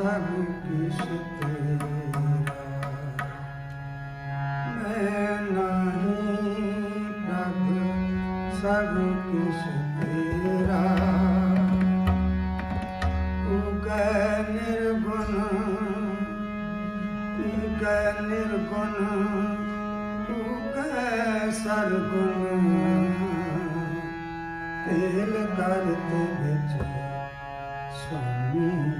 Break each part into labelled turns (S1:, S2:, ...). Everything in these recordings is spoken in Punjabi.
S1: ਸਭ ਕਿਸ ਤੇਰਾ ਮੈਂ ਨਹੀਂ ਪ੍ਰਭ ਸਭ ਕਿਸ ਤੇਰਾ ਉਗੈ ਤੇਲ ਕਰਤ ਵਿੱਚ ਸੁਆਮੀ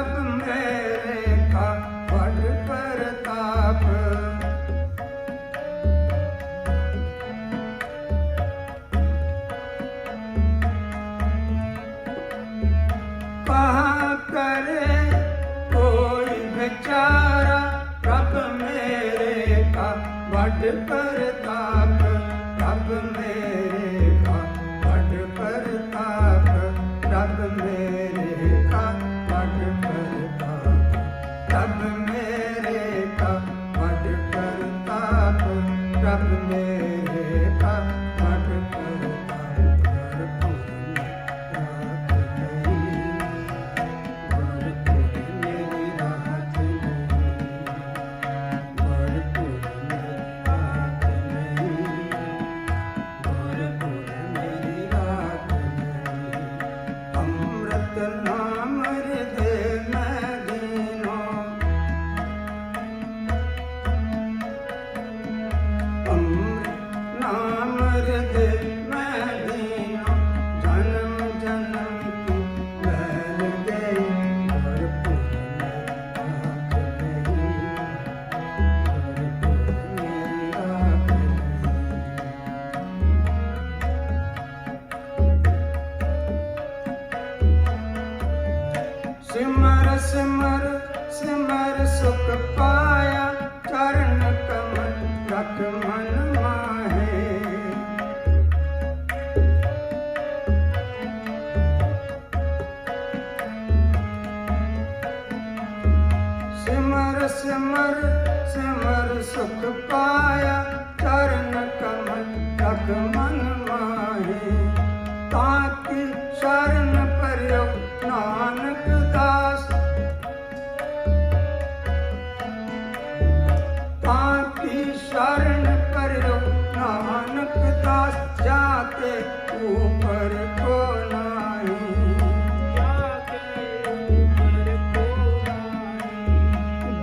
S1: ਰੱਬ ਮੇਰੇ ਕਾ ਪ੍ਰਤਾਪ ਪਾ ਕਰੇ ਕੋਈ ਵਿਚਾਰਾ ਰੱਬ ਮੇਰੇ ਕਾ ਵਡ ਪ੍ਰਤਾਪ ਮੇਰੇ ਤਾਂ Simmer, simmer, simmer, so kapag.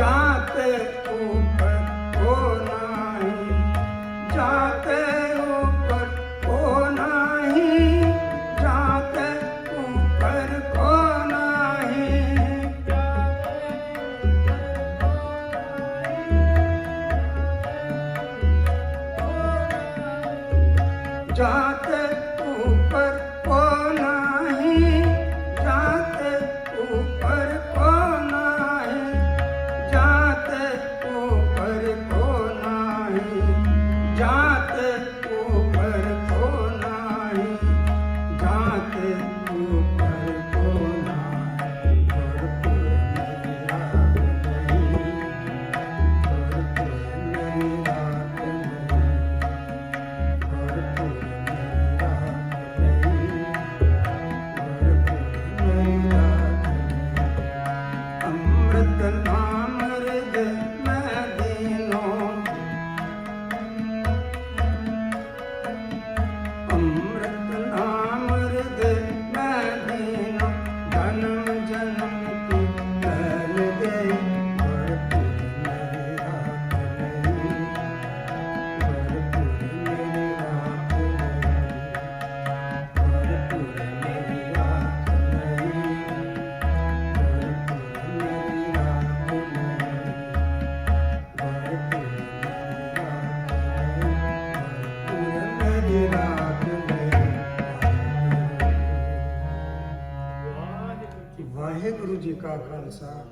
S1: காத்த ਕਾ ਖਾਲਸਾ